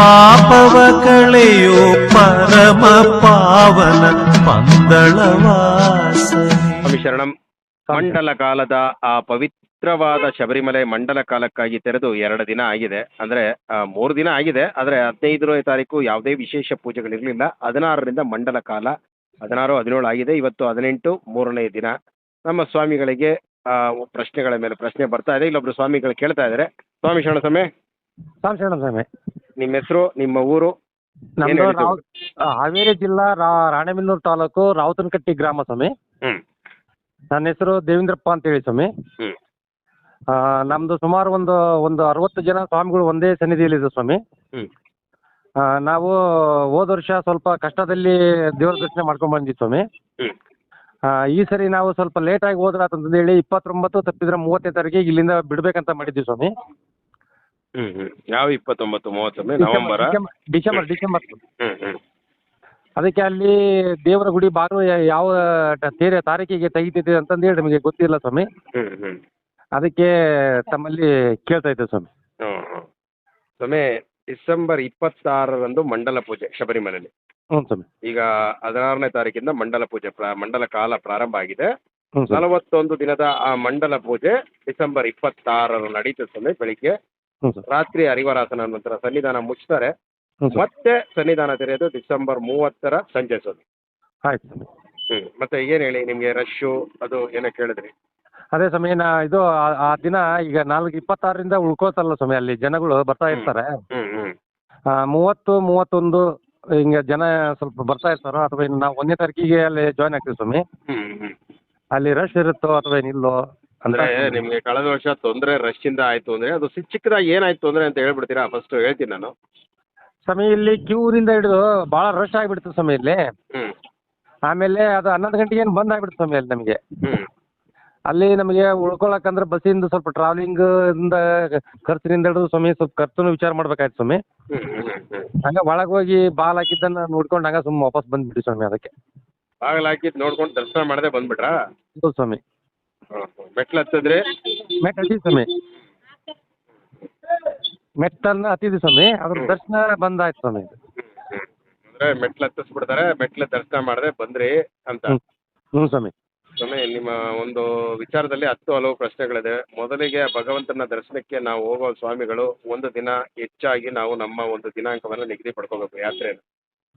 ಪಾಪವ ಕಳೆಯೋ ಪರಮ ಪಾವನ ಸ್ವಾಮಿ ಶರಣಂ ಮಂಡಲ ಕಾಲದ ಆ ಪವಿತ್ರವಾದ ಶಬರಿಮಲೆ ಮಂಡಲ ಕಾಲಕ್ಕಾಗಿ ತೆರೆದು ಎರಡು ದಿನ ಆಗಿದೆ. ಅಂದ್ರೆ ಮೂರು ದಿನ ಆಗಿದೆ. ಆದ್ರೆ ಹದಿನೈದನೇ ತಾರೀಕು ಯಾವುದೇ ವಿಶೇಷ ಪೂಜೆಗಳಿರಲಿಲ್ಲ. ಹದಿನಾರರಿಂದ ಮಂಡಲ ಕಾಲ ಹದಿನಾರು ಹದಿನೇಳು ಆಗಿದೆ. ಇವತ್ತು ಹದಿನೆಂಟು ಮೂರನೇ ದಿನ. ನಮ್ಮ ಸ್ವಾಮಿಗಳಿಗೆ ಆ, ಪ್ರಶ್ನೆಗಳ ಮೇಲೆ ಪ್ರಶ್ನೆ ಬರ್ತಾ ಇದೆ. ಇಲ್ಲೊಬ್ರು ಸ್ವಾಮಿಗಳು ಕೇಳ್ತಾ ಇದ್ದಾರೆ. ಸ್ವಾಮಿ ಶರಣ ಸ್ವಾಮಿ. ಸ್ವಾಮಿ ಶರಣ ಸ್ವಾಮಿ. ನಿಮ್ಮ ಹೆಸರು ನಿಮ್ಮ ಊರು? ನಮ್ದು ಹೇಳ್ತೀವಿ? ರಾವ್ ಆ, ಹಾವೇರಿ ಜಿಲ್ಲಾ ರಾ ರಾಣೆಬೆನ್ನೂರು ತಾಲೂಕು ರಾವತನಕಟ್ಟಿ ಗ್ರಾಮ ಸ್ವಾಮಿ. ಹ್ಮ್. ನನ್ನ ಹೆಸರು ದೇವೇಂದ್ರಪ್ಪ ಅಂತ ಹೇಳಿ ಸ್ವಾಮಿ. ಹ್ಮ್. ಆ, ನಮ್ದು ಸುಮಾರು ಒಂದು ಒಂದು ಅರವತ್ತು ಜನ ಸ್ವಾಮಿಗಳು ಒಂದೇ ಸನ್ನಿಧಿಯಲ್ಲಿದೆ ಸ್ವಾಮಿ. ಹ್ಮ್. ಆ, ನಾವು ಹೋದ ವರ್ಷ ಸ್ವಲ್ಪ ಕಷ್ಟದಲ್ಲಿ ದೇವರ ದರ್ಶನ ಮಾಡ್ಕೊಂಡ್ ಬಂದಿದ್ವಿ ಸ್ವಾಮಿ. ಹ್ಮ್. ಆ, ಈ ಸರಿ ನಾವು ಸ್ವಲ್ಪ ಲೇಟಾಗಿ ಹೋದ್ರ ಅಂತ ಹೇಳಿ ಇಪ್ಪತ್ತೊಂಬತ್ತು ತಪ್ಪಿದ್ರೆ ಮೂವತ್ತನೇ ತಾರೀಕಿಗೆ ಇಲ್ಲಿಂದ ಬಿಡ್ಬೇಕಂತ ಮಾಡಿದ್ವಿ ಸ್ವಾಮಿ. ಹ್ಮ್ ಹ್ಮ್. ಯಾವ ಇಪ್ಪತ್ತೊಂಬತ್ತು ಮೂವತ್ತೊಮ್ಮೆ ನವೆಂಬರ್? December December December. ಹ್ಮ್ ಹ್ಮ್ ಅದಕ್ಕೆ ಅಲ್ಲಿ ದೇವರ ಗುಡಿ ಬಾರು ಯಾವ ಟ- ತೇರೆ ತಾರೀಕಿಗೆ ತೆಗಿತಿದೆ ಅಂತಂದೇಳಿ ನಮಗೆ ಗೊತ್ತಿಲ್ಲ ಸ್ವಾಮಿ. ಅದಕ್ಕೆ ತಮ್ಮಲ್ಲಿ ಕೇಳ್ತಾ ಇದ್ದೆ ಸ್ವಾಮಿ. ಸ್ವಾಮಿ ಡಿಸೆಂಬರ್ ಇಪ್ಪತ್ತಾರರಂದು ಮಂಡಲ ಪೂಜೆ ಶಬರಿಮಲೆಯಲ್ಲಿ. ಹ್ಞೂ ಸ್ವಾಮಿ. ಈಗ ಹದಿನಾರನೇ ತಾರೀಕಿಂದ ಮಂಡಲ ಪೂಜೆ ಪ್ರಾ ಮಂಡಲ ಕಾಲ ಪ್ರಾರಂಭ ಆಗಿದೆ. ಹ್ಞೂ ಸ್ವಾಮಿ. ನಲವತ್ತೊಂದು ದಿನದ ಆ ಮಂಡಲ ಪೂಜೆ ಡಿಸೆಂಬರ್ ಇಪ್ಪತ್ತಾರರ ನಡೀತದೆ ಸ್ವಾಮಿ ಬೆಳಿಗ್ಗೆ ರಾತ್ರಿ ಹರಿವರಾಸನ ನಂತರ ಸನ್ನಿಧಾನ ಮುಚ್ತಾರೆ. ಮತ್ತೆ ಸನ್ನಿಧಾನ ತೆರೆಯೋದು ಡಿಸೆಂಬರ್ ಮೂವತ್ತರ ಸಂಜೆ ಸ್ವಾಮಿ ಆಯ್ತು ಸ್ವಾಮಿ ಹ್ಮ್ ಮತ್ತೆ ಏನ್ ಹೇಳಿ ನಿಮ್ಗೆ ರಶ್ಶು ಅದು ಏನೋ ಕೇಳಿದ್ರಿ? ಅದೇ ಸಮಯ ನಾ ಇದು ಆ- ಆ ದಿನ ಈಗ ನಾಲ್ಕು ಇಪ್ಪತ್ತಾರರಿಂದ ಉಳ್ಕೋತಲ್ಲ ಸ್ವಾಮಿ ಅಲ್ಲಿ ಜನಗಳು ಬರ್ತಾ ಇರ್ತಾರೆ. ಹ್ಮ್ ಹ್ಮ್. ಆ, ಮೂವತ್ತು ಮೂವತ್ತೊಂದು ಹಿಂಗೆ ಜನ ಸ್ವಲ್ಪ ಬರ್ತಾ ಇರ್ತಾರೋ ಅಥವಾ ಇನ್ನು ನಾವು ಒಂದನೇ ತಾರೀಕಿಗೆ ಅಲ್ಲಿ ಜಾಯ್ನ್ ಆಗ್ತೀವಿ ಸ್ವಾಮಿ. ಹ್ಮ್ ಹ್ಮ್ ಅಲ್ಲಿ ರಶ್ ಇರುತ್ತೋ ಅಥವಾ ಏನಿಲ್ಲೋ ಅಂದ್ರೆ ನಿಮ್ಗೆ ಕಳೆದ ವರ್ಷ ತೊಂದರೆ ರಶ್ ಇಂದ ಆಯ್ತು ಅಂದ್ರೆ ಅದು ಸಿ- ಚಿಕ್ಕದಾಗಿ ಏನಾಯ್ತು ಅಂದ್ರೆ ಅಂತ ಹೇಳ್ಬಿಡ್ತೀರಾ? ಫಸ್ಟ್ ಹೇಳ್ತೀನಿ ನಾನು. ಸ್ವಾಮಿ ಇಲ್ಲಿ ಕ್ಯೂರಿಂದ ಹಿಡಿದು ಬಹಳ ರಶ್ ಆಗಿಬಿಡ್ತು ಸಮಯ ಇಲ್ಲಿ ಆಮೇಲೆ ಅದು ಹನ್ನೊಂದು ಗಂಟೆಗೆ ಏನು ಬಂದ್ ಆಗ್ಬಿಡ್ತು ಸ್ವಾಮಿ ಅಲ್ಲಿ ನಮಗೆ ಅಲ್ಲಿ ನಮಗೆ ಉಳ್ಕೊಳಕಂದ್ರೆ ಬಸ್ಸಿಂದ ಸ್ವಲ್ಪ ಟ್ರಾವೆಲಿಂಗ್ ಇಂದ ಖರ್ಚಿನಿಂದ ಹಿಡಿದು ಸ್ವಾಮಿ ಸ್ವಲ್ಪ ಖರ್ಚುನು ವಿಚಾರ ಮಾಡ್ಬೇಕಾಯ್ತು ಸ್ವಾಮಿ. ಹಂಗ ಒಳಗೆ ಹೋಗಿ ಬಾಲ್ ಹಾಕಿದ್ದನ್ನ ನೋಡ್ಕೊಂಡು ಹಂಗ ಸುಮ್ಮನೆ ವಾಪಸ್ ಬಂದ್ಬಿಡಿ ಸ್ವಾಮಿ ಅದಕ್ಕೆ. ಬಾಗಿಲು ಹಾಕಿದ್ ನೋಡ್ಕೊಂಡು ದರ್ಶನ ಮಾಡದೆ ಬಂದ್ಬಿಟ್ರಾ? ಹೌದು ಸ್ವಾಮಿ. ಮೆಟ್ಲು ಹತ್ತಿದ್ರೆ? ಮೆಟ್ಲು ಹತ್ತಿದ ಸ್ವಾಮಿ. ಮೆಟ್ಟನ್ನ ಹತ್ತಿದ್ವಿ ಸ್ವಾಮಿ. ಅದ್ರ ದರ್ಶನ ಬಂದಾಯ್ತು ಸ್ವಾಮಿ. ಅಂದ್ರೆ ಮೆಟ್ಲು ಹತ್ತಿಸ್ಬಿಡ್ತಾರೆ. ಮೆಟ್ಲು ದರ್ಶನ ಮಾಡದೆ ಬಂದ್ರಿ ಅಂತ. ಹ್ಞೂ ಸ್ವಾಮಿ. ಸ್ವಾಮಿ ನಿಮ್ಮ ಒಂದು ವಿಚಾರದಲ್ಲಿ ಹತ್ತು ಹಲವು ಪ್ರಶ್ನೆಗಳಿದೆ. ಮೊದಲಿಗೆ ಭಗವಂತನ ದರ್ಶನಕ್ಕೆ ನಾವು ಹೋಗೋ ಸ್ವಾಮಿಗಳು ಒಂದು ದಿನ ಹೆಚ್ಚಾಗಿ ನಾವು ನಮ್ಮ ಒಂದು ದಿನಾಂಕವನ್ನು ನಿಗದಿ ಪಡ್ಕೋಬೇಕು ಯಾತ್ರೆ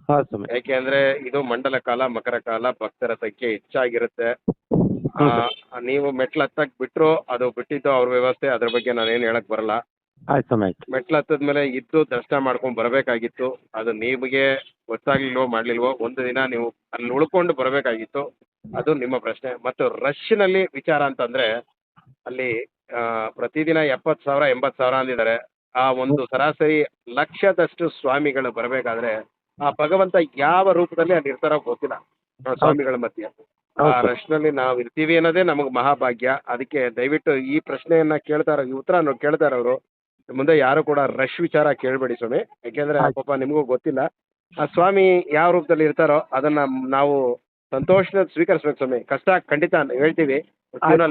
ಹೌದು ಸ್ವಾಮಿ. ಯಾಕೆ ಅಂದ್ರೆ ಇದು ಮಂಡಲ ಕಾಲ ಮಕರ ಕಾಲ ಭಕ್ತರ ಸಂಖ್ಯೆ ಹೆಚ್ಚಾಗಿರುತ್ತೆ. ಹ್ಞೂ ನೀವು ಮೆಟ್ಲು ಹತ್ತಕ್ ಬಿಟ್ರು ಅದು ಬಿಟ್ಟಿದ್ದು ಅವ್ರ ವ್ಯವಸ್ಥೆ ಅದ್ರ ಬಗ್ಗೆ ನಾನೇನು ಹೇಳಕ್ ಬರಲ್ಲ. ಆಯ್ತು ಸ್ವಾಮಿ ಮೇಲೆ ಮೆಟ್ಲು ಇದ್ದು ದರ್ಶನ ಮಾಡ್ಕೊಂಡು ಬರಬೇಕಾಗಿತ್ತು. ಅದು ನಿಮಗೆ ಗೊತ್ತಾಗ್ಲಿಲ್ವೋ ಮಾಡ್ಲಿಲ್ವೋ ಒಂದು ದಿನ ನೀವು ಅಲ್ಲಿ ಉಳ್ಕೊಂಡು ಬರಬೇಕಾಗಿತ್ತು. ಅದು ನಿಮ್ಮ ಪ್ರಶ್ನೆ. ಮತ್ತು ರಶ್ನಲ್ಲಿ ವಿಚಾರ ಅಂತಂದ್ರೆ ಅಲ್ಲಿ ಪ್ರತಿದಿನ ಎಪ್ಪತ್ ಸಾವಿರ ಎಂಬತ್ ಸಾವಿರ ಅಂದಿದ್ದಾರೆ. ಆ ಒಂದು ಸರಾಸರಿ ಲಕ್ಷದಷ್ಟು ಸ್ವಾಮಿಗಳು ಬರಬೇಕಾದ್ರೆ ಆ ಭಗವಂತ ಯಾವ ರೂಪದಲ್ಲಿ ಅಲ್ಲಿ ಇರ್ತಾರೋ ಗೊತ್ತಿಲ್ಲ. ಆ ಸ್ವಾಮಿಗಳ ಮಧ್ಯೆ. ಆ. ರಶ್ನಲ್ಲಿ ನಾವು ಇರ್ತೀವಿ ಅನ್ನೋದೇ ನಮಗೆ ಮಹಾಭಾಗ್ಯ. ಅದಕ್ಕೆ ದಯವಿಟ್ಟು ಈ ಪ್ರಶ್ನೆಯನ್ನ ಕೇಳ್ತಾರ ಈ ಉತ್ತರ ಕೇಳ್ತಾರ ಅವರು ಮುಂದೆ ಯಾರು ಕೂಡ ರಶ್ ವಿಚಾರ ಕೇಳಬೇಡಿ ಸ್ವಾಮಿ. ಯಾಕೆಂದ್ರೆ. ಪಾಪ ನಿಮಗೂ ಗೊತ್ತಿಲ್ಲ. ಆ ಸ್ವಾಮಿ ಯಾವ ರೂಪದಲ್ಲಿ ಇರ್ತಾರೋ ಅದನ್ನ ನಾವು ಸಂತೋಷದ ಸ್ವೀಕರಿಸ್ಬೇಕು ಸ್ವಾಮಿ. ಕಷ್ಟ ಖಂಡಿತ ಹೇಳ್ತೀವಿ.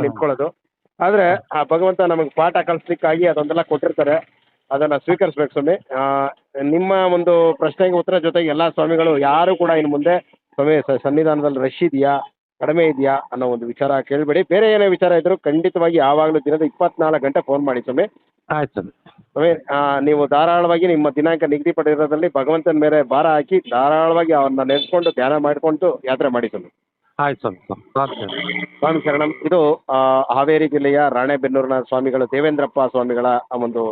ನಿಂತ್ಕೊಳ್ಳೋದು. ಆದ್ರೆ ಆ ಭಗವಂತ ನಮಗೆ ಪಾಠ ಕಲಿಸ್ಲಿಕ್ಕಾಗಿ ಅದೊಂದೆಲ್ಲ ಕೊಟ್ಟಿರ್ತಾರೆ. ಅದನ್ನ ಸ್ವೀಕರಿಸ್ಬೇಕು ಸ್ವಾಮಿ. ಆ, ನಿಮ್ಮ ಒಂದು ಪ್ರಶ್ನೆಗೆ ಉತ್ತರ ಜೊತೆಗೆ ಎಲ್ಲಾ ಸ್ವಾಮಿಗಳು ಯಾರು ಕೂಡ ಇನ್ನು ಮುಂದೆ ಸ್ವಾಮಿ ಸನ್ನಿಧಾನದಲ್ಲಿ ರಶ್ ಇದೆಯಾ? ಕಡಿಮೆ ಇದೆಯಾ ಅನ್ನೋ ಒಂದು ವಿಚಾರ ಕೇಳಬೇಡಿ. ಬೇರೆ ಏನೇ ವಿಚಾರ ಇದ್ರು ಖಂಡಿತವಾಗಿ ಯಾವಾಗಲೂ ದಿನದ ಇಪ್ಪತ್ನಾಲ್ಕು ಗಂಟೆ ಫೋನ್ ಮಾಡಿ ಸ್ವಾಮಿ. ಆಯ್ತು ಸ್ವಾಮಿ. ನೀವು ಧಾರಾಳವಾಗಿ ನಿಮ್ಮ ದಿನಾಂಕ ನಿಗದಿ ಪಡೆದಿರೋದ್ರಲ್ಲಿ ಭಗವಂತನ ಮೇಲೆ ಭಾರ ಹಾಕಿ ಧಾರಾಳವಾಗಿ ಅವನ್ನ ನೆನೆಸ್ಕೊಂಡು ಧ್ಯಾನ ಮಾಡಿಕೊಂಡು ಯಾತ್ರೆ ಮಾಡಿ ಸ್ವಾಮಿ. ಆಯ್ತು ಸ್ವಾಮಿ ಸ್ವಾಮಿ. ಶರಣಂ. ಇದು ಆ, ಹಾವೇರಿ ಜಿಲ್ಲೆಯ ರಾಣೆಬೆನ್ನೂರಿನ ಸ್ವಾಮಿಗಳು ದೇವೇಂದ್ರಪ್ಪ ಸ್ವಾಮಿಗಳ ಒಂದು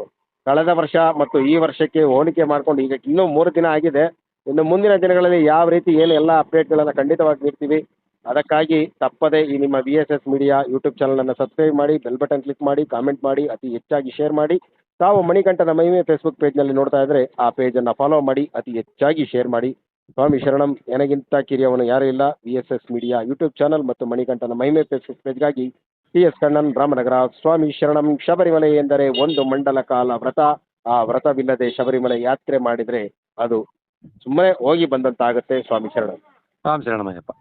ಕಳೆದ ವರ್ಷ ಮತ್ತು ಈ ವರ್ಷಕ್ಕೆ ಹೋಲಿಕೆ ಮಾಡ್ಕೊಂಡು ಈಗ ಇನ್ನೂ ಮೂರು ದಿನ ಆಗಿದೆ. ಇನ್ನು ಮುಂದಿನ ದಿನಗಳಲ್ಲಿ ಯಾವ ರೀತಿ ಏನು ಎಲ್ಲ ಅಪ್ಡೇಟ್ಗಳನ್ನು ಖಂಡಿತವಾಗಿ ನೀಡ್ತೀವಿ. ಅದಕ್ಕಾಗಿ ತಪ್ಪದೆ ಈ ನಿಮ್ಮ V S S media YouTube ಚಾನಲನ್ನು ಸಬ್ಸ್ಕ್ರೈಬ್ ಮಾಡಿ ಬೆಲ್ ಬಟನ್ ಕ್ಲಿಕ್ ಮಾಡಿ ಕಾಮೆಂಟ್ ಮಾಡಿ, ಅತಿ ಹೆಚ್ಚಾಗಿ ಶೇರ್ ಮಾಡಿ. ತಾವು ಮಣಿಕಂಠದ ಮಹಿಮೆ ಫೇಸ್ಬುಕ್ ಪೇಜ್ನಲ್ಲಿ ನೋಡ್ತಾ ಇದ್ದರೆ ಆ ಪೇಜನ್ನು ಫಾಲೋ ಮಾಡಿ, ಅತಿ ಹೆಚ್ಚಾಗಿ ಶೇರ್ ಮಾಡಿ. ಸ್ವಾಮಿ ಶರಣಂ ನನಗಿಂತ ಕಿರಿಯವನು ಯಾರೂ ಇಲ್ಲ. V S S media YouTube channel ಮತ್ತು ಮಣಿಕಂಠನ ಮಹಿಮೆ ಫೇಸ್ಬುಕ್ ಪೇಜ್ಗಾಗಿ ಟಿ ಎಸ್ ಕಣ್ಣನ್, ರಾಮನಗರ ಸ್ವಾಮಿ ಶರಣಂ ಶಬರಿಮಲೆ ಎಂದರೆ ಒಂದು ಮಂಡಲ ಕಾಲ ವ್ರತ. ಆ ವ್ರತವಿಲ್ಲದೆ ಶಬರಿಮಲೆ ಯಾತ್ರೆ ಮಾಡಿದರೆ ಅದು ಸುಮ್ಮನೆ ಹೋಗಿ ಬಂದಂತಾಗುತ್ತೆ ಸ್ವಾಮಿ ಶರಣಂ. ಸ್ವಾಮಿ ಶರಣಮಯ್ಯಪ್ಪ.